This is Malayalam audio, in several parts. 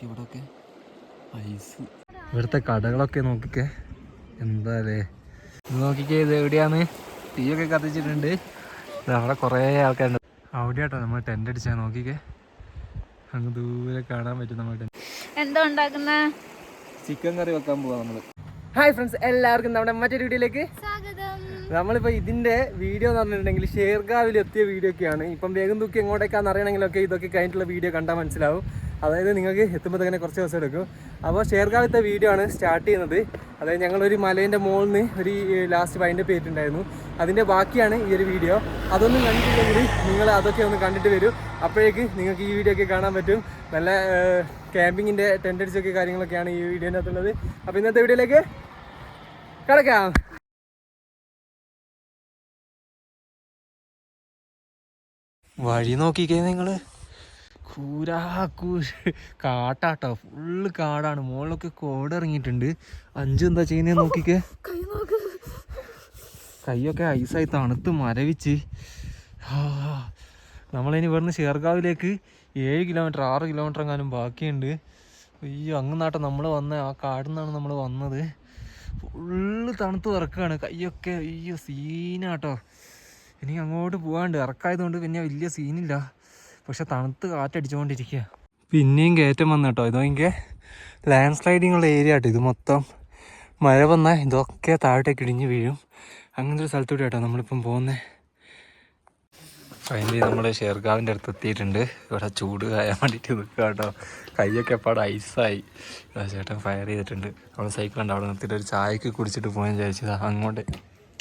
നോക്കി ഇവിടെ ഒക്കെ ഐസ്. ഇവിടുത്തെ കടകളൊക്കെ നോക്കിക്കേ. എന്താ അല്ലേ? ഇത് നോക്കിക്കേ ഇത് എവിടെയാണ്? തീയൊക്കെ കത്തിച്ചിട്ടുണ്ട്. ഇത് അവിടെ കുറേ ആൾക്കാരുണ്ട്. അവിടെയാട്ടോ നമ്മൾ ടെന്റ് അടിച്ചാൽ നോക്കിക്കേ. അങ്ങ് ദൂരെ കാണാൻ പറ്റും നമ്മൾ എന്താ ഉണ്ടാക്കുന്ന? ചിക്കൻ കറി വെക്കാൻ പോവാ നമ്മൾ. ഹായ് ഫ്രണ്ട്സ് എല്ലാവർക്കും നമ്മുടെ മറ്റൊരു വീഡിയോയിലേക്ക് സ്വാഗതം. നമ്മളിപ്പോൾ ഇതിന്റെ വീഡിയോ എന്ന് പറഞ്ഞിട്ടുണ്ടെങ്കിൽ ഷേർഗാവിൽ എത്തിയ വീഡിയോ ഒക്കെയാണ് ഇപ്പം വേഗം തൂക്കി എങ്ങോട്ടേക്കാന്ന് അറിയണമെങ്കിലൊക്കെ ഇതൊക്കെ കഴിഞ്ഞിട്ടുള്ള വീഡിയോ കണ്ടാൽ മനസ്സിലാവും. അതായത് നിങ്ങൾക്ക് എത്തുമ്പോൾ തന്നെ കുറച്ച് ദിവസം എടുക്കും. അപ്പോൾ ഷേർഗാവിത്തെ വീഡിയോ ആണ് സ്റ്റാർട്ട് ചെയ്യുന്നത്. അതായത് ഞങ്ങളൊരു മലേന്റെ മുകളിൽ നിന്ന് ഒരു ലാസ്റ്റ് വൈൻഡ് ചെയ്തിട്ടുണ്ടായിരുന്നു അതിന്റെ ബാക്കിയാണ് ഈ ഒരു വീഡിയോ അതൊന്നും കണ്ടിട്ടില്ലെങ്കിൽ നിങ്ങൾ അതൊക്കെ ഒന്ന് കണ്ടിട്ട് വരും. അപ്പോഴേക്ക് നിങ്ങൾക്ക് ഈ വീഡിയോ ഒക്കെ കാണാൻ പറ്റും. നല്ല ക്യാമ്പിങ്ങിന്റെ ടെന്റ് കാര്യങ്ങളൊക്കെയാണ് ഈ വീഡിയോന്റെ അകത്തുള്ളത് അപ്പോൾ ഇന്നത്തെ വീഡിയോയിലേക്ക് കിടക്കാം. വഴി നോക്കിക്കേ നിങ്ങൾ. കൂരാ കൂര് കാട്ടാട്ടോ. ഫുള്ള് കാടാണ്. മുകളിലൊക്കെ കോട് ഇറങ്ങിയിട്ടുണ്ട്. അഞ്ചു എന്താ ചെയ്യുന്നേ നോക്കിക്കേ. കൈയൊക്കെ ഐസായി തണുത്ത് മരവിച്ച്. നമ്മളിനി ഇവിടുന്ന് ഷേർഗാവിലേക്ക് ഏഴ് കിലോമീറ്റർ ആറ് കിലോമീറ്റർ എങ്ങാനും ബാക്കിയുണ്ട്. അയ്യോ നാട്ടം നമ്മൾ വന്ന. ആ കാടിൽ നിന്നാണ് നമ്മൾ വന്നത്. ഫുള്ള് തണുത്ത് ഇറക്കുകയാണ് കൈയൊക്കെ അയ്യോ സീനാട്ടോ. ഇനി അങ്ങോട്ട് പോകാണ്ട് ഇറക്കായതുകൊണ്ട് പിന്നെ വലിയ സീനില്ല. പക്ഷെ തണുത്ത് കാറ്റടിച്ചുകൊണ്ടിരിക്കുക പിന്നെയും കയറ്റം വന്നു കേട്ടോ ഇതൊക്കെ ലാൻഡ് സ്ലൈഡിങ് ഉള്ള ഏരിയ കേട്ടോ ഇത് മൊത്തം മഴ വന്നാൽ ഇതൊക്കെ താഴോട്ടേക്ക് ഇടിഞ്ഞ് വീഴും. അങ്ങനത്തെ ഒരു സ്ഥലത്തൂടെ കേട്ടോ നമ്മളിപ്പം പോകുന്നത് ഫൈനലി നമ്മൾ ഷേർഗാവിന്റെ അടുത്ത് എത്തിയിട്ടുണ്ട്. ഇവിടെ ചൂട് കായാൻ വേണ്ടിയിട്ട് നിൽക്കുക കേട്ടോ. കൈയൊക്കെ എപ്പാട് ഐസായി ചേട്ടൻ ഫയർ ചെയ്തിട്ടുണ്ട്. നമ്മൾ സൈക്കിൾ ഉണ്ട് അവിടെ നിർത്തിയിട്ട് ഒരു ചായക്ക് കുടിച്ചിട്ട് പോകാൻ വിചാരിച്ചത് അങ്ങോട്ട്.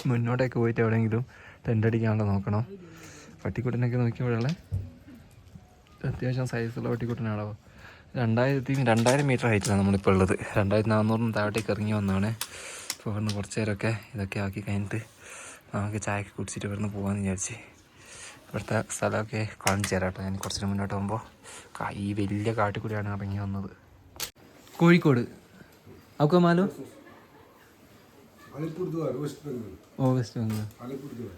മുന്നോട്ടേക്ക് പോയിട്ട് എവിടെയെങ്കിലും ടെന്റ് അടിക്കാണ്ട് നോക്കണം? പട്ടിക്കുട്ടനൊക്കെ നോക്കിയപ്പോഴേ അത്യാവശ്യം സൈസുള്ള വെട്ടിക്കുട്ടനാണോ രണ്ടായിരത്തി രണ്ടായിരം മീറ്റർ ഹൈറ്റിലാണ് നമ്മളിപ്പോൾ ഉള്ളത്. രണ്ടായിരത്തി നാനൂറിന് താഴത്തേക്ക് ഇറങ്ങി വന്നതാണ് അപ്പോൾ ഇവിടുന്ന് കുറച്ച് നേരമൊക്കെ ഇതൊക്കെ ആക്കി കഴിഞ്ഞിട്ട് നമുക്ക് ചായയൊക്കെ കുടിച്ചിട്ട് ഇവിടുന്ന് പോകാമെന്ന് വിചാരിച്ച് ഇവിടുത്തെ സ്ഥലമൊക്കെ കാണിച്ചു തരാം കേട്ടോ. ഞാൻ കുറച്ചിന് മുന്നോട്ട് പോകുമ്പോൾ ഈ വലിയ കാട്ടിക്കൂടിയാണ് ഇറങ്ങി വന്നത്. കോഴിക്കോട്. ഒക്കെ ഓ വെസ്റ്റ് ബംഗാൾ.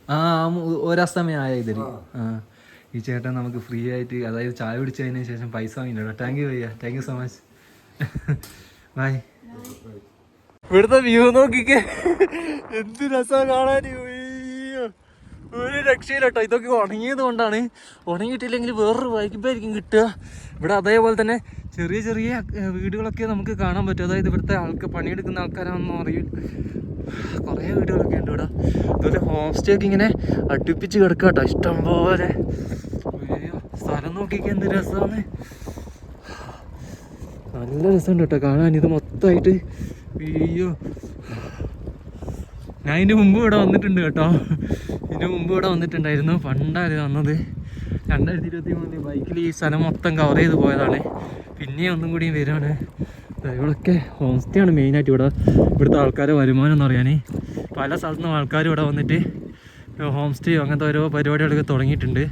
ആ ഒരു ആയ ഇതിൽ ആ. ഈ ചേട്ടൻ നമുക്ക് ഫ്രീ ആയിട്ട് അതായത് ചായ കുടിച്ചതിന് ശേഷം പൈസ വാങ്ങിട്ടോ thank you ഭയ്യ. Thank you so much bye ഇവിടുത്തെ വ്യൂ നോക്കിക്കേ. എന്ത് രസം കാണാൻ. ഒരു രക്ഷയിലട്ടോ ഇതൊക്കെ ഉണങ്ങിയത് കൊണ്ടാണ്. ഉണങ്ങിയിട്ടില്ലെങ്കിൽ വേറൊരു വൈകിപ്പായിരിക്കും കിട്ടുക. ഇവിടെ അതേപോലെ തന്നെ ചെറിയ ചെറിയ വീടുകളൊക്കെ നമുക്ക് കാണാൻ പറ്റും. അതായത് ഇവിടുത്തെ ആൾക്ക് പണിയെടുക്കുന്ന ആൾക്കാരാണെന്ന് അറിയും കുറേ വീടുകളൊക്കെ ഉണ്ട് ഇവിടെ അതുപോലെ ഹോം സ്റ്റേ ഒക്കെ ഇങ്ങനെ അടുപ്പിച്ച് കിടക്കുക കേട്ടോ ഇഷ്ടം പോലെ. അയ്യോ, സ്ഥലം നോക്കിക്കാൻ എന്ത് രസമാണ് നല്ല രസമുണ്ട് കേട്ടോ കാണാൻ. ഇത് മൊത്തമായിട്ട് അയ്യോ. ഞാൻ ഇതിന് മുമ്പ് ഇവിടെ വന്നിട്ടുണ്ട് കേട്ടോ. ഇതിന് മുമ്പ് ഇവിടെ വന്നിട്ടുണ്ടായിരുന്നു. പണ്ടാണ് വന്നത്. രണ്ടായിരത്തി ഇരുപത്തി മൂന്നിൽ ബൈക്കിൽ ഈ സ്ഥലം മൊത്തം കവർ ചെയ്ത് പോയതാണ്. പിന്നെ ഒന്നും കൂടി വരികയാണ് ദാ ഇവിടെയൊക്കെ ഹോം സ്റ്റേ ആണ് മെയിനായിട്ട് ഇവിടെ. ഇവിടുത്തെ ആൾക്കാരെ വരുമാനം എന്ന് പറയാനേ. പല സ്ഥലത്തു നിന്നും ആൾക്കാർ ഇവിടെ വന്നിട്ട് ഹോം സ്റ്റേ അങ്ങനത്തെ ഓരോ പരിപാടികളൊക്കെ തുടങ്ങിയിട്ടുണ്ട്.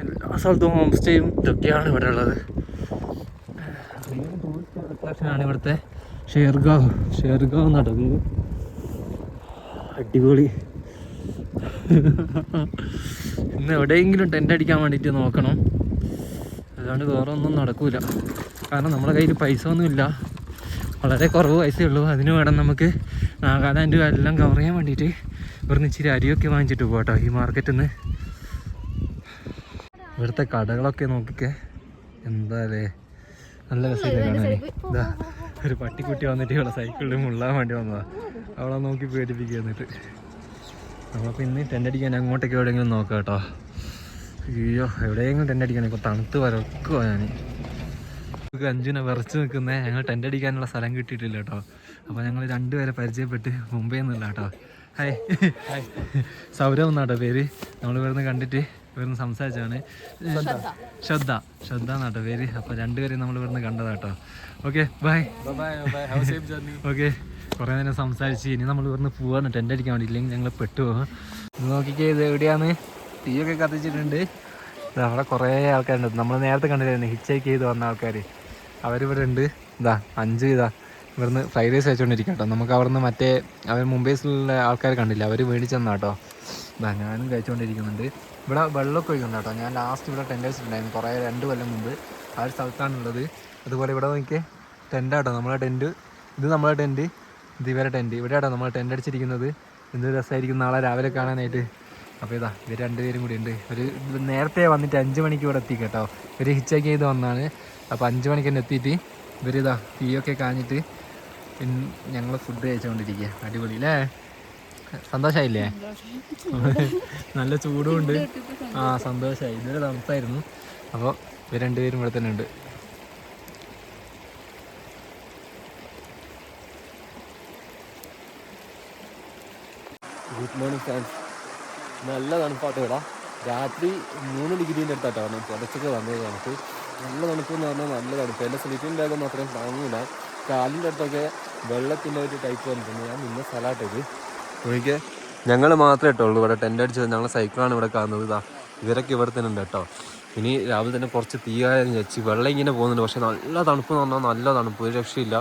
എല്ലാ സ്ഥലത്തും ഹോം സ്റ്റേയും ഇതൊക്കെയാണ് ഇവിടെ ഉള്ളത്. ആണ് ഇവിടുത്തെ ഷേർഗാവ്. ഷേർഗാവ് എന്നാട്ടോ അടിപൊളി. ഇന്ന് എവിടെയെങ്കിലും ടെന്റ് അടിക്കാൻ വേണ്ടിയിട്ട് നോക്കണം. അല്ലാണ്ട് വേറെ ഒന്നും നടക്കില്ല കാരണം നമ്മുടെ കയ്യിൽ പൈസ ഒന്നുമില്ല വളരെ കുറവ് പൈസയേ ഉള്ളൂ. അതിന് വേണം നമുക്ക് നാഗാലാൻഡ് എല്ലാം കവർ ചെയ്യാൻ വേണ്ടിയിട്ട് ഇവിടുന്ന് ഇച്ചിരി അരിയൊക്കെ വാങ്ങിച്ചിട്ട് പോകട്ടോ ഈ മാർക്കറ്റിൽ നിന്ന് ഇവിടുത്തെ കടകളൊക്കെ നോക്കിക്കേ. എന്താ അല്ലേ? നല്ല രസമില്ല ഇതാ ഒരു പട്ടിക്കുട്ടി വന്നിട്ട് ഇവിടെ സൈക്കിളിൽ മുള്ളാൻ വേണ്ടി വന്നതാ. അവളെ നോക്കി പേടിപ്പിക്കുക എന്നിട്ട്. നമ്മളിപ്പോൾ ഇന്ന് ടെന്റ് അടിക്കാൻ അങ്ങോട്ടേക്ക് എവിടെയെങ്കിലും നോക്കാം കേട്ടോ അയ്യോ എവിടെയെങ്കിലും ടെന്റ് അടിക്കണം. ഇപ്പോൾ തണുത്ത് വരക്കുവാ ഞാൻ നമുക്ക് അഞ്ചിനെ വിറച്ച് നിൽക്കുന്നേ. ഞങ്ങൾ ടെന്റ് അടിക്കാനുള്ള സ്ഥലം കിട്ടിയിട്ടില്ല കേട്ടോ. അപ്പോൾ ഞങ്ങൾ രണ്ടുപേരെ പരിചയപ്പെട്ട് മുംബൈയിൽ നിന്നില്ല കേട്ടോ. ഹായ് ഹായ് സൗരവ് എന്നാട്ടോ പേര്. നമ്മൾ ഇവിടുന്ന് കണ്ടിട്ട് ഇവിടുന്ന് സംസാരിച്ചാണ് ശ്രദ്ധ. ശ്രദ്ധ. എന്നാട്ടോ പേര്. അപ്പോൾ രണ്ടുപേരെയും നമ്മൾ ഇവിടുന്ന് കണ്ടതാട്ടോ ഓക്കെ ബൈ ഓക്കെ കുറേ നേരം സംസാരിച്ച് ഇനി നമ്മൾ ഇവിടുന്ന് പോവാണ്. ടെന്റ് അടിക്കാൻ വേണ്ടി ഇല്ലെങ്കിൽ ഞങ്ങൾ പെട്ടുപോകും പോകും നോക്കിക്കേ ഇത് എവിടെയാണ്? തീയൊക്കെ കത്തിച്ചിട്ടുണ്ട്. അവിടെ കുറേ ആൾക്കാരുണ്ട്. നമ്മൾ നേരത്തെ കണ്ടില്ലായിരുന്നു. ഹിച്ചേക്ക് ചെയ്ത് വന്ന ആൾക്കാർ അവരിവിടെ ഉണ്ട്. ഇതാ അഞ്ച് ഇതാ. ഇവിടുന്ന് ഫ്രൈഡ് റൈസ് വെച്ചുകൊണ്ടിരിക്കും കേട്ടോ നമുക്ക് അവിടുന്ന് മറ്റേ അവർ മുംബൈസിലുള്ള ആൾക്കാർ കണ്ടില്ല? അവർ മേടിച്ചെന്നാ കേട്ടോ ഇതാ ഞാനും കഴിച്ചുകൊണ്ടിരിക്കുന്നുണ്ട് ഇവിടെ വെള്ളമൊക്കെ ഒഴിക്കുന്നുണ്ട് കേട്ടോ ഞാൻ ലാസ്റ്റ് ഇവിടെ ടെന്റ് വെച്ചിട്ടുണ്ടായിരുന്നു. കുറേ രണ്ട് കൊല്ലം മുമ്പ്. ആ ഒരു സ്ഥലത്താണുള്ളത് അതുപോലെ ഇവിടെ നോക്കിയേ ടെന്റാട്ടോ നമ്മളെ ടെന്റ് ഇത് നമ്മളെ ടെന്റ് ഇത് ഇവരെ ടെന്റ് ഇവിടെ ആട്ടോ നമ്മൾ ടെന്റ് അടിച്ചിരിക്കുന്നത്. എന്ത് രസമായിരിക്കും നാളെ രാവിലെ കാണാനായിട്ട്. അപ്പോൾ ഇതാ ഇവർ രണ്ടുപേരും കൂടി ഉണ്ട്. ഒരു നേരത്തെ വന്നിട്ട് അഞ്ച് മണിക്ക് ഇവിടെ എത്തി കേട്ടോ. ഇവർ ഹിച്ചാക്കി ചെയ്ത് വന്നാണ്. അപ്പോൾ അഞ്ച് മണിക്ക് തന്നെ എത്തിയിട്ട് ഇവരിതാ തീയൊക്കെ കാഞ്ഞിട്ട് ഞങ്ങൾ ഫുഡ് കഴിച്ചുകൊണ്ടിരിക്കുക അടിപൊളി അല്ലേ സന്തോഷമായില്ലേ നല്ല ചൂടും ഉണ്ട്. ആ സന്തോഷമായി ഇതൊരു തണുപ്പായിരുന്നു. അപ്പോൾ ഇവർ രണ്ടുപേരും ഇവിടെ തന്നെ ഉണ്ട്. ഗുഡ് മോർണിംഗ് ഫ്രണ്ട്സ് നല്ല തണുപ്പാട്ട് ഇവിടെ. രാത്രി മൂന്ന് ഡിഗ്രീന്റെ അടുത്തായിട്ടാണ് പുലച്ചൊക്കെ വന്നത് നമുക്ക്. നല്ല തണുപ്പ് എന്ന് പറഞ്ഞാൽ നല്ല തണുപ്പ്. എന്റെ സ്ലീപ്പിംഗ് ബാഗൊന്നും അത്രയും താങ്ങൂല കാലിന്റെ അടുത്തൊക്കെ വെള്ളത്തിന്റെ ഒരു ടൈപ്പ് വന്നിട്ടുണ്ട്. ഞാൻ നിന്ന സ്ഥലമായിട്ട് ഇത്. ഒഴികെ ഞങ്ങൾ മാത്രമേ ഇട്ടുള്ളൂ. ഇവിടെ ടെന്റ് അടിച്ചത് ഞങ്ങൾ സൈക്കിളാണ് ഇവിടെ കാണുന്നത്. ഇതാ ഇവരൊക്കെ ഇവിടെ തന്നെ ഉണ്ട് കേട്ടോ. ഇനി രാവിലെ തന്നെ കുറച്ച് തീയായെന്ന് വെച്ച് വെള്ളം ഇങ്ങനെ പോകുന്നുണ്ട്. പക്ഷേ നല്ല തണുപ്പ് എന്ന് പറഞ്ഞാൽ നല്ല തണുപ്പ്. ഒരു രക്ഷയില്ല.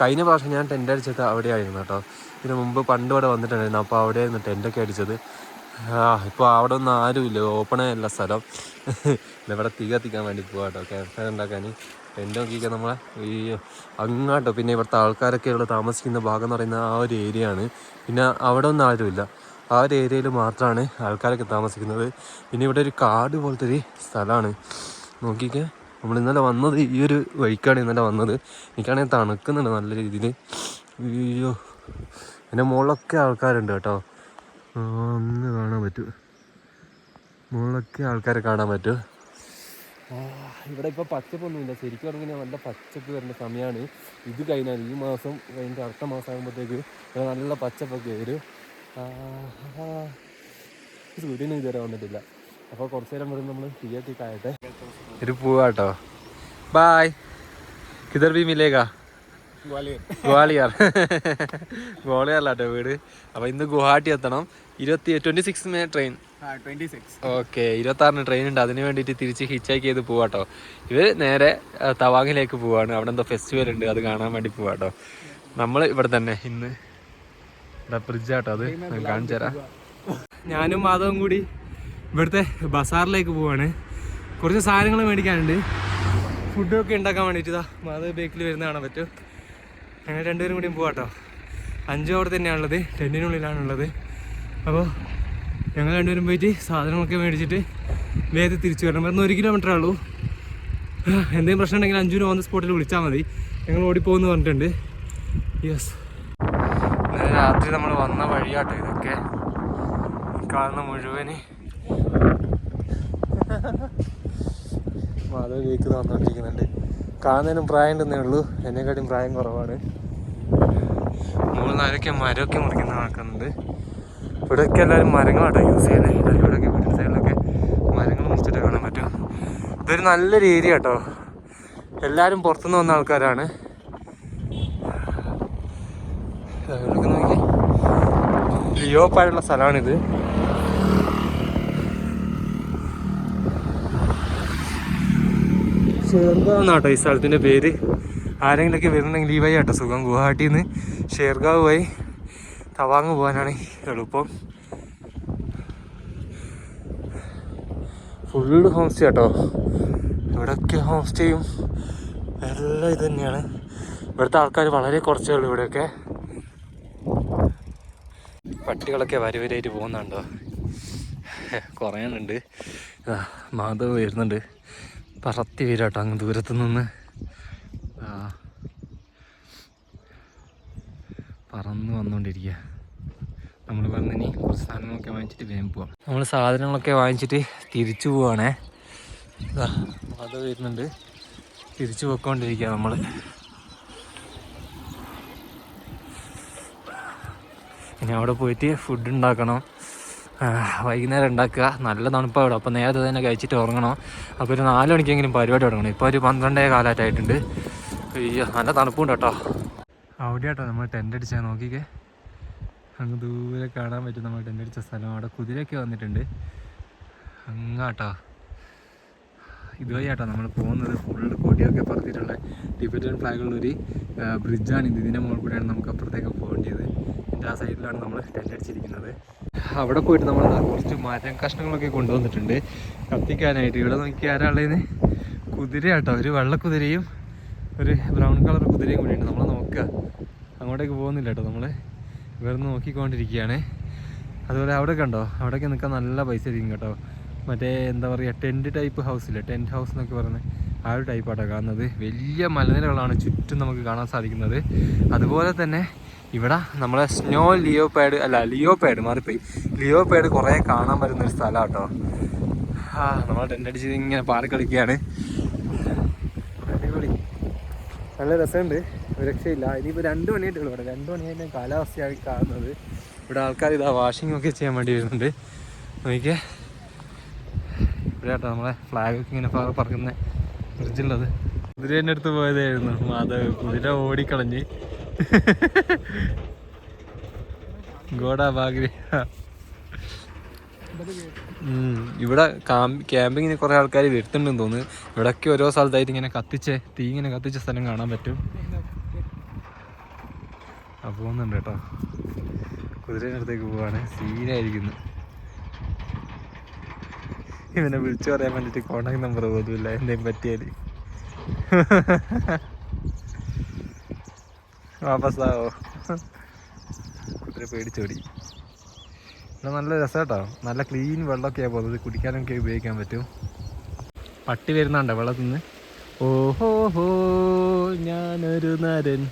കഴിഞ്ഞ പ്രാവശ്യം ഞാൻ ടെന്റ് അടിച്ചത് അവിടെയായിരുന്നു കേട്ടോ. ഇതിന് മുമ്പ് പണ്ട് ഇവിടെ വന്നിട്ടുണ്ടായിരുന്നു. അപ്പോൾ അവിടെയായിരുന്നു ടെന്റൊക്കെ അടിച്ചത്. ആ ഇപ്പോൾ അവിടെ ഒന്നും ആരുമില്ല. ഓപ്പണേ അല്ല സ്ഥലം. ഇവിടെ തീ കത്തിക്കാൻ വേണ്ടി പോവാ കേട്ടോ ക്യാമ്പ് ഉണ്ടാക്കാൻ ടെന്റ് നോക്കിക്കാൻ നമ്മളെ ഈ അങ്ങാട്ടോ. പിന്നെ ഇവിടുത്തെ ആൾക്കാരൊക്കെ ഇവിടെ താമസിക്കുന്ന ഭാഗം എന്ന് പറയുന്ന ആ ഒരു ഏരിയ ആണ്. പിന്നെ അവിടെ ഒന്നും ആരുമില്ല. ആ ഒരു ഏരിയയിൽ മാത്രമാണ് ആൾക്കാരൊക്കെ താമസിക്കുന്നത്. പിന്നെ ഇവിടെ ഒരു കാട് പോലത്തെ ഒരു സ്ഥലമാണ്. നോക്കിക്കേ. നമ്മൾ ഇന്നലെ വന്നത് ഈ ഒരു വഴിക്കാണ് ഇന്നലെ വന്നത്. എനിക്കാണെങ്കിൽ തണുക്കുന്നുണ്ട് നല്ല രീതിയിൽ. അയ്യോ. എന്റെ മുകളിലൊക്കെ ആൾക്കാരുണ്ട് കേട്ടോ. ഒന്ന് കാണാൻ പറ്റൂ. മുകളിലൊക്കെ ആൾക്കാരെ കാണാൻ പറ്റൂ. ഇവിടെ ഇപ്പോൾ പച്ചപ്പൊന്നുമില്ല. ശരിക്കും പറഞ്ഞാൽ നല്ല പച്ചപ്പ് വരുന്ന സമയമാണ് ഇത് കഴിഞ്ഞാൽ ഈ മാസം കഴിഞ്ഞിട്ട് അടുത്ത മാസം ആകുമ്പോഴത്തേക്ക് നല്ല പച്ചപ്പൊക്കെ ആ. സൂര്യനും ഇതുവരെ വന്നിട്ടില്ല. അപ്പോൾ കുറച്ച് നേരം വരും നമ്മൾ തീയൊക്കെ കായട്ടെ ഒരു പോവാട്ടോ. ബായ് കിതർ മിലേഗാ ഗ്വാളിയർ. ഗ്വാളിയറിലാട്ടോ വീട്. അപ്പൊ ഇന്ന് ഗുവാഹട്ടി എത്തണം. ഇരുപത്തി twenty six May train okay ഇരുപത്തി ആറിന് ട്രെയിൻ ഉണ്ട്. അതിന് വേണ്ടിയിട്ട് തിരിച്ച് ഹിച്ചാക്ക് ചെയ്ത് പോവാട്ടോ. ഇവർ നേരെ തവാങ്ങിലേക്ക് പോവാണ്. അവിടെ എന്തോ ഫെസ്റ്റിവൽ ഉണ്ട്. അത് കാണാൻ വേണ്ടി പോവാട്ടോ. നമ്മൾ ഇവിടെ തന്നെ ഇന്ന്. ബ്രിഡ്ജാട്ടോ അത്. ഞാൻ കാണിച്ചു തരാം. ഞാനും മാധവും കൂടി ഇവിടുത്തെ ബസാറിലേക്ക് പോവാണ്. കുറച്ച് സാധനങ്ങൾ മേടിക്കാനുണ്ട്. ഫുഡൊക്കെ ഉണ്ടാക്കാൻ വേണ്ടിയിട്ട് ഇതാ മാധവ് ബേക്കിൽ വരുന്ന കാണാൻ പറ്റും? ഞങ്ങൾ രണ്ടുപേരും കൂടിയും പോവാം കേട്ടോ അഞ്ചു അവിടെ തന്നെയാണുള്ളത്. ടെന്റിനുള്ളിലാണുള്ളത് അപ്പോൾ ഞങ്ങൾ രണ്ടുപേരും പോയിട്ട് സാധനങ്ങളൊക്കെ മേടിച്ചിട്ട് വേഗത്തിൽ തിരിച്ചു വരണം. വരുന്ന ഒരു കിലോമീറ്ററേ ഉള്ളൂ. എന്തെങ്കിലും പ്രശ്നം ഉണ്ടെങ്കിൽ അഞ്ചുവിന് ഓൺ സ്പോട്ടിൽ വിളിച്ചാൽ മതി. ഞങ്ങൾ ഓടിപ്പോകുമെന്ന് പറഞ്ഞിട്ടുണ്ട്. യെസ് രാത്രി നമ്മൾ വന്ന വഴിയാട്ടോ ഇതൊക്കെ. കാണുന്ന മുഴുവൻ. മാധവ് കേക്ക് തന്നോണ്ടിരിക്കുന്നുണ്ട് കാണുന്നതിനും പ്രായം ഉണ്ടെന്നേ ഉള്ളൂ. എന്നെക്കാട്ടിയും പ്രായം കുറവാണ്. മൂന്നാലൊക്കെ മരമൊക്കെ മുറിക്കുന്ന നടക്കുന്നുണ്ട് ഇവിടെയൊക്കെ എല്ലാവരും മരങ്ങളാട്ടോ യൂസ് ചെയ്യുന്നത് ഇവിടെയൊക്കെ വീട്ടിൽ സൈഡിലൊക്കെ മരങ്ങൾ മുറിച്ചിട്ട് കാണാൻ പറ്റും. ഇതൊരു നല്ലൊരു ഏരിയ കേട്ടോ എല്ലാവരും പുറത്തുനിന്ന് വന്ന ആൾക്കാരാണ്. നോക്കി ലിയോപ്പായുള്ള സ്ഥലമാണിത്. ഷേർഗാവ് എന്നാട്ടോ ഈ സ്ഥലത്തിന്റെ പേര്? ആരെങ്കിലൊക്കെ വരുന്നുണ്ടെങ്കിൽ ഈ വഴി ആട്ടോ സുഖം. ഗുവാഹട്ടിയിൽ നിന്ന് ഷേർഗാവ് വഴി തവാങ് പോകാനാണ് എളുപ്പം. ഫുൾ ഹോം സ്റ്റേ കേട്ടോ. ഇവിടെയൊക്കെ ഹോം സ്റ്റേയും എല്ലാം ഇത് തന്നെയാണ്. ഇവിടുത്തെ ആൾക്കാർ വളരെ കുറച്ചേ ഉള്ളൂ ഇവിടെയൊക്കെ. പട്ടികളൊക്കെ വരവരായിട്ട് പോകുന്നുണ്ടോ? കുറയാനുണ്ട് ആ, മാധവ് വരുന്നുണ്ട്. പറത്തി വരാട്ടോ അങ്ങ് ദൂരത്ത് നിന്ന്. ആ, പറന്ന് വന്നുകൊണ്ടിരിക്കുക നമ്മൾ ഇനി കുറച്ച് സാധനങ്ങളൊക്കെ വാങ്ങിച്ചിട്ട് വേഗം പോവാം. നമ്മൾ സാധനങ്ങളൊക്കെ വാങ്ങിച്ചിട്ട് തിരിച്ചു പോവാണേ. അത് വരുന്നുണ്ട്. തിരിച്ചു പോയിക്കൊണ്ടിരിക്കുക നമ്മൾ ഇനി അവിടെ പോയിട്ട് ഫുഡ് ഉണ്ടാക്കണം. വൈകുന്നേരം ഉണ്ടാക്കുക. നല്ല തണുപ്പാണ് ഇവിടെ. അപ്പോൾ നേരത്തെ തന്നെ കഴിച്ചിട്ട് ഉറങ്ങണം. അപ്പോൾ ഒരു നാല് മണിക്കെങ്കിലും പരിപാടി തുടങ്ങണം. ഇപ്പോൾ ഒരു പന്ത്രണ്ടേ കാലമായിട്ടായിട്ടുണ്ട് അയ്യോ നല്ല തണുപ്പുണ്ട് കേട്ടോ. അവിടെ നമ്മൾ ടെന്റ് അടിച്ചാൽ നോക്കിക്കേ. അങ്ങ് ദൂരെ കാണാൻ പറ്റും നമ്മൾ ടെന്റ് അടിച്ച സ്ഥലം. അവിടെ കുതിരയൊക്കെ വന്നിട്ടുണ്ട്. അങ്ങാട്ടോ. ഇതുവഴി ആട്ടോ നമ്മൾ പോകുന്നത്. ഫുള്ള് കൊടിയൊക്കെ പറത്തിയിട്ടുള്ള ടിബറ്റൻ ഫ്ലാഗുള്ള ഒരു ബ്രിഡ്ജാണ് ഇത് ഇതിന്റെ മുകളിൽ കൂടെയാണ് നമുക്ക് അപ്പുറത്തേക്ക് പോകേണ്ടത് ആ സൈഡിലാണ് നമ്മൾ ടെന്റ് അടിച്ചിരിക്കുന്നത്. അവിടെ പോയിട്ട് നമ്മൾ കുറച്ച് മരം കഷ്ണങ്ങളൊക്കെ കൊണ്ടുവന്നിട്ടുണ്ട്. കത്തിക്കാനായിട്ട്. ഇവിടെ നോക്കി ആരാളേന്ന് കുതിര കേട്ടോ ഒരു വെള്ളക്കുതിരയും ഒരു ബ്രൗൺ കളർ കുതിരയും കൂടി ഉണ്ട്. നമ്മൾ നോക്കുക അങ്ങോട്ടേക്ക് പോകുന്നില്ല കേട്ടോ നമ്മൾ ഇവിടുന്ന് നോക്കിക്കൊണ്ടിരിക്കുകയാണ്. അതുപോലെ അവിടെ കണ്ടോ? അവിടെയൊക്കെ നിൽക്കാൻ നല്ല പൈസ ആയിരിക്കും കേട്ടോ. മറ്റേ എന്താ പറയുക ടെന്റ് ടൈപ്പ് ഹൗസില്ലേ ടെന്റ് ഹൗസ് എന്നൊക്കെ പറയുന്നത് ആ ഒരു ടൈപ്പാട്ടോ കാണുന്നത്. വലിയ മലനിരകളാണ് ചുറ്റും നമുക്ക് കാണാൻ സാധിക്കുന്നത്. അതുപോലെ തന്നെ ഇവിടെ നമ്മളെ സ്നോ ലിയോ പാഡ് അല്ല ലിയോ പാഡ് മാറിപ്പോയി. ലിയോ പാഡ് കുറേ കാണാൻ പറ്റുന്ന ഒരു സ്ഥലമാണ് കേട്ടോ ആ നമ്മൾ ടെന്റ് അടിച്ച് ഇങ്ങനെ പാറി കളിക്കുകയാണ്. അടിപൊളി. നല്ല രസമുണ്ട്. രക്ഷയില്ല. ഇനിയിപ്പോൾ രണ്ട് മണിയായിട്ടുള്ളൂ ഇവിടെ. രണ്ട് മണിയായിട്ട് കാലാവസ്ഥയായി കാണുന്നത്. ഇവിടെ ആൾക്കാർ ഇതാ വാഷിംഗ് ഒക്കെ ചെയ്യാൻ വേണ്ടി വരുന്നുണ്ട്. നോക്കിയേ. ഇവിടെ കേട്ടോ നമ്മളെ ഫ്ലാഗ് ഒക്കെ ഇങ്ങനെ പറ- പറക്കുന്ന ബ്രിഡ്ജുള്ളത് കുതിരേന്റെ അടുത്ത് പോയതായിരുന്നു. മാധവ്. കുതിര ഓടിക്കളഞ്ഞ്. ഗോഡാ ഉം. ഇവിടെ ക്യാമ്പിങ്ങിന് കുറെ ആൾക്കാർ വരുത്തുണ്ടെന്ന് തോന്നുന്നു. ഇവിടൊക്കെ ഓരോ സ്ഥലത്തായിട്ട് ഇങ്ങനെ കത്തിച്ച് തീ ഇങ്ങനെ കത്തിച്ച സ്ഥലം കാണാൻ പറ്റും. ആ പോകുന്നുണ്ട് കേട്ടോ. കുതിരേന്റെ പോവാണ്. സീനായിരിക്കുന്നു. ഇവനെ വിളിച്ചു പറയാൻ വേണ്ടിട്ട് കോണ്ടാക്ട് നമ്പർ പോലും ഇല്ല. എന്തെങ്കിലും പറ്റിയാൽ. വാപ്പസാവോ കുതിര പേടിച്ചോടി ഇവിടെ നല്ല രസമാട്ടോ നല്ല ക്ലീൻ വെള്ളമൊക്കെയാണ് പോകുന്നത്. കുടിക്കാനൊക്കെ ഉപയോഗിക്കാൻ പറ്റും. പട്ടി വരുന്നുണ്ടോ വെള്ളത്തിൽ നിന്ന് ഓഹോ ഹോ ഞാനൊരു നരൻ.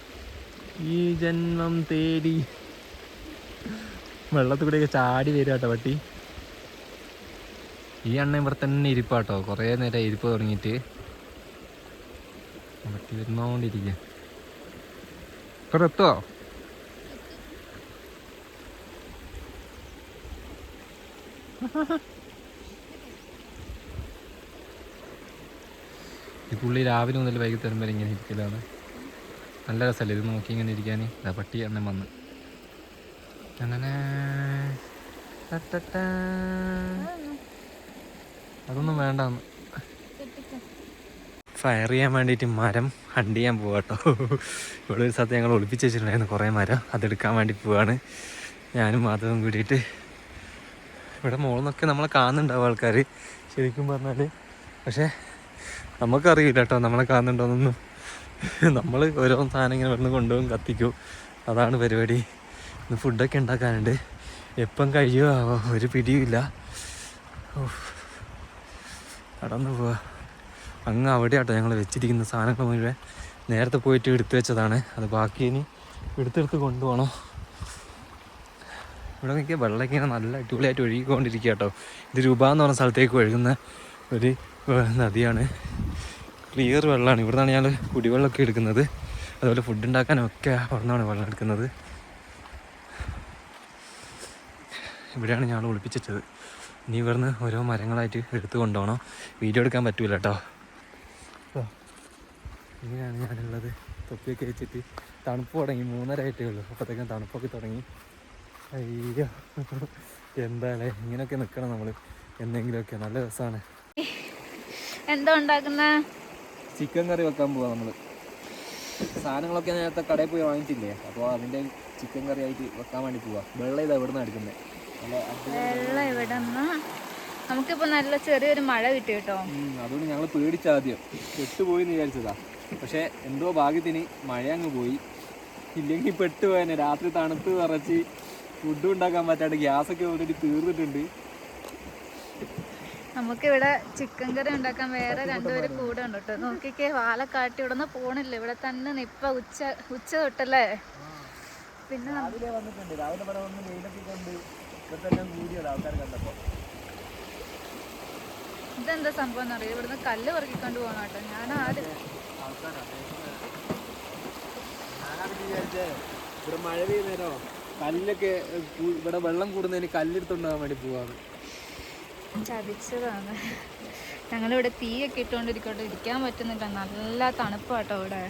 ഈ ജന്മം തേടി. വെള്ളത്തിൽ ചാടി വരും കേട്ടോ പട്ടി. ഈ അണ്ണ ഇവിടെ തന്നെ ഇരിപ്പാട്ടോ. കുറേ നേരം ഇരിപ്പ് തുടങ്ങിയിട്ട്. പട്ടി വരുന്നോണ്ടിരിക്കുക ഇവിടെ ഈ പുള്ളി രാവിലെ മുതൽ വൈകുന്നേരം വരെ ഇങ്ങനെ ഇരിക്കലാണ്. നല്ല രസമല്ലേ ഇത് നോക്കി ഇങ്ങനെ ഇരിക്കാൻ ഇതാ പട്ടി എണ്ണം വന്ന്. അങ്ങനെ. അതൊന്നും വേണ്ടാന്ന്. ഫയർ ചെയ്യാൻ വേണ്ടിയിട്ട് മരം ഹണ്ട് ചെയ്യാൻ പോവാട്ടോ. ഇവിടെ ഒരു സത്യം ഞങ്ങൾ ഒളിപ്പിച്ച് വെച്ചിട്ടുണ്ടായിരുന്നു കുറേ മരം. അതെടുക്കാൻ വേണ്ടി പോവാണ്. ഞാനും മാധവും കൂടിയിട്ട് ഇവിടെ മുകളിൽ നിന്നൊക്കെ നമ്മളെ കാണുന്നുണ്ടാവും ആൾക്കാർ ശരിക്കും പറഞ്ഞാൽ പക്ഷേ നമുക്കറിയില്ല കേട്ടോ നമ്മളെ കാണുന്നുണ്ടോന്നൊന്നും. നമ്മൾ ഓരോ സാധനം ഇങ്ങനെ വന്ന് കൊണ്ടുപോകും കത്തിക്കും. അതാണ് പരിപാടി. ഇന്ന് ഫുഡൊക്കെ ഉണ്ടാക്കാനുണ്ട്. എപ്പം കഴിയുമോ ഒരു പിടിയുമില്ല കടന്നു പോവാ. അങ്ങ് അവിടെ ആട്ടോ ഞങ്ങൾ വെച്ചിരിക്കുന്ന സാധനങ്ങൾ മുഴുവൻ നേരത്തെ പോയിട്ട് എടുത്തു വെച്ചതാണ്. അത് ബാക്കി ഇനി എടുത്തെടുത്ത് കൊണ്ടുപോകണം ഇവിടെ നോക്കിയ വെള്ളമൊക്കെ ഇങ്ങനെ നല്ല അടിപൊളിയായിട്ട് ഒഴുകിക്കൊണ്ടിരിക്കുക കേട്ടോ ഇത് രൂപ എന്ന് പറഞ്ഞ സ്ഥലത്തേക്ക് ഒഴുകുന്ന ഒരു നദിയാണ്. ക്ലിയർ വെള്ളമാണ്. ഇവിടെ നിന്നാണ് ഞങ്ങൾ കുടിവെള്ളമൊക്കെ എടുക്കുന്നത്. അതുപോലെ ഫുഡ് ഉണ്ടാക്കാനൊക്കെ നിന്നാണ് വെള്ളം എടുക്കുന്നത്. ഇവിടെയാണ് ഞങ്ങൾ ഒളിപ്പിച്ചത് ഇനി ഇവിടുന്ന് ഓരോ മരങ്ങളായിട്ട് എടുത്തു കൊണ്ടുപോകണം വീഡിയോ എടുക്കാൻ പറ്റൂല കേട്ടോ ഇങ്ങനെയാണ് ഞാനുള്ളത്. തൊപ്പിയൊക്കെ വെച്ചിട്ട് തണുപ്പ് തുടങ്ങി. മൂന്നര ആയിട്ടേ ഉള്ളൂ. അപ്പോഴത്തേക്കും തണുപ്പൊക്കെ തുടങ്ങി. അയ്യോ. എന്താണേ ഇങ്ങനെയൊക്കെ നിൽക്കണം നമ്മൾ എന്തെങ്കിലുമൊക്കെ. നല്ല രസമാണ്. എന്താ ഉണ്ടാക്കുന്ന? ചിക്കൻ കറി വെക്കാൻ പോവാ നമ്മൾ സാധനങ്ങളൊക്കെ നേരത്തെ കടയിൽ പോയി വാങ്ങിച്ചില്ലേ? അപ്പോൾ അതിന്റെ ചിക്കൻ കറി ആയിട്ട് വെക്കാൻ വേണ്ടി പോവാ. വെള്ളം ഇതാ എവിടെ നിന്ന് എടുക്കുന്നത് വെള്ളം എവിടെ നിന്ന്? നല്ല ചെറിയൊരു മഴ കിട്ടി കേട്ടോ. അതുകൊണ്ട് ഞങ്ങൾ പേടിച്ചാദ്യം പെട്ടുപോയി എന്ന് വിചാരിച്ചതാ. പക്ഷെ എന്തോ ഭാഗ്യത്തിന് മഴ അങ്ങ് പോയി. ഇല്ലെങ്കിൽ പെട്ടുപോയനെ. രാത്രി തണുത്ത് വിറച്ച് ഫുഡ് ഉണ്ടാക്കാൻ പറ്റാണ്ട് ഗ്യാസൊക്കെ ഓൾറെഡി തീർന്നിട്ടുണ്ട്. നമുക്കിവിടെ ചിക്കൻ കറി ഉണ്ടാക്കാൻ വേറെ രണ്ടുപേര് കൂടെ ഉണ്ട് കേട്ടോ നോക്കിക്കേ വാലക്കാട്ടി ഇവിടെ നിന്ന് പോണില്ല. ഇവിടെ തന്നെ നിപ്പ ഉച്ച ഉച്ച തൊട്ടല്ലേ? പിന്നെ ഇതെന്താ സംഭവം എന്നറിയാം? ഇവിടുന്ന് കല്ല് പറക്കിക്കൊണ്ട് പോകണം കേട്ടോ. ഞാൻ ആദ്യം ഇവിടെ മഴ പെയ്യുന്നേരോ കല്ലൊക്കെ ഇവിടെ വെള്ളം കൂടുന്നതിന് കല്ലെടുത്തുണ്ടാകാൻ വേണ്ടി പോവാണ്. ചതിച്ചതാണ്. ഞങ്ങളിവിടെ തീയൊക്കെ ഇട്ടുകൊണ്ടിരിക്കോട്ടെ. ഇരിക്കാൻ പറ്റുന്നില്ല. നല്ല തണുപ്പാട്ടോ ഇവിടെ.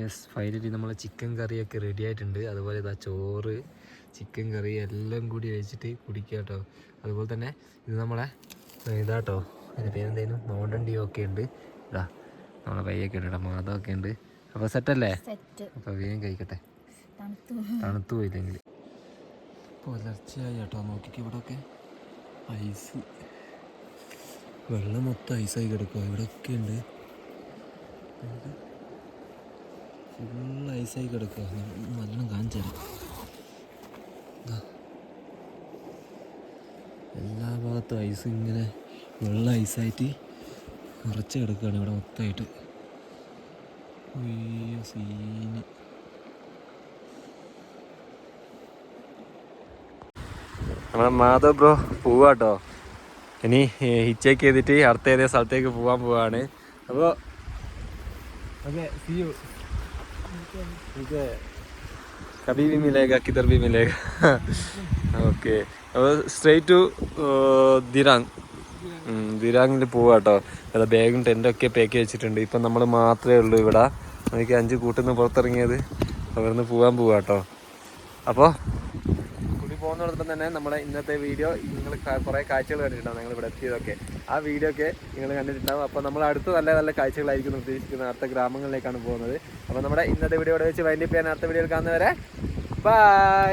യെസ് ഫൈനലി നമ്മളെ ചിക്കൻ കറിയൊക്കെ റെഡി ആയിട്ടുണ്ട്. അതുപോലെ ഇതാ ചോറ് ചിക്കൻ കറി എല്ലാം കൂടി വെച്ചിട്ട് കുടിക്കുക കേട്ടോ അതുപോലെ തന്നെ ഇത് നമ്മളെ ഇതാട്ടോ. അതിന്റെ പേരെന്തേനു? നോടണ്ടി ഒക്കെ ഉണ്ട്. ഇതാ നമ്മളെ പയ്യൊക്കെ ഉണ്ട് കേട്ടോ മാധവൊക്കെ ഉണ്ട്. അപ്പോൾ സെറ്റല്ലേ? സെറ്റ്. അപ്പോൾ വേഗം കഴിക്കട്ടെ. തണുത്തു. പോയില്ലെങ്കിൽ. പുലർച്ചയായി കേട്ടോ ഇവിടെ ഇവിടെയൊക്കെ ഐസ്. വെള്ളം മൊത്തം ഐസായി കിടക്കുക ഇവിടെയൊക്കെ ഉണ്ട്. ഫുൾ ഐസായി കിടക്കുക നല്ലോണം കാണിച്ചു തരാം. എല്ലാ ഭാഗത്തും ഐസ് ഇങ്ങനെ വെള്ള ഐസായിട്ട് നിറച്ച് കിടക്കുകയാണ് ഇവിടെ മൊത്തമായിട്ട് അയ്യോ സീന് നമ്മളെ മാധവ് ബ്രോ പോവാട്ടോ ഇനി ഹിച്ചേക്ക് ചെയ്തിട്ട് അടുത്ത ഏതേ സ്ഥലത്തേക്ക് പോകാൻ പോവാണ് അപ്പോൾ ഓക്കെ സി യു ഓക്കെ കബി भी मिलेगा किधर भी मिलेगा ഓക്കെ അപ്പോൾ സ്ട്രേറ്റ് ടു ദിറാങ് പോവാ കേട്ടോ ഇവിടെ ബാഗും ടെന്റൊക്കെ പാക്ക് വെച്ചിട്ടുണ്ട്. ഇപ്പം നമ്മൾ മാത്രമേ ഉള്ളൂ ഇവിടെ. എനിക്ക് അഞ്ച് കൂട്ടുന്ന പുറത്തിറങ്ങിയത്. അവിടുന്ന് പോകാൻ പോവാട്ടോ അപ്പോൾ കുടി പോകുന്നതോടൊപ്പം തന്നെ നമ്മുടെ ഇന്നത്തെ വീഡിയോ നിങ്ങൾ കുറേ കാഴ്ചകൾ കണ്ടിട്ടുണ്ടാവും നിങ്ങൾ ഇവിടെ എത്തിയതൊക്കെ. ആ വീഡിയോ ഒക്കെ നിങ്ങൾ കണ്ടിട്ടുണ്ടാവും. അപ്പോൾ നമ്മൾ അടുത്ത നല്ല നല്ല കാഴ്ചകളായിരിക്കും ഉദ്ദേശിക്കുന്നത് അടുത്ത ഗ്രാമങ്ങളിലേക്കാണ് പോകുന്നത്. അപ്പോൾ നമ്മുടെ ഇന്നത്തെ വീഡിയോ ഇവിടെ വെച്ച് വൈൻഡപ്പ് ചെയ്യാൻ അടുത്ത വീഡിയോയിൽ കാണുന്നവരെ ബൈ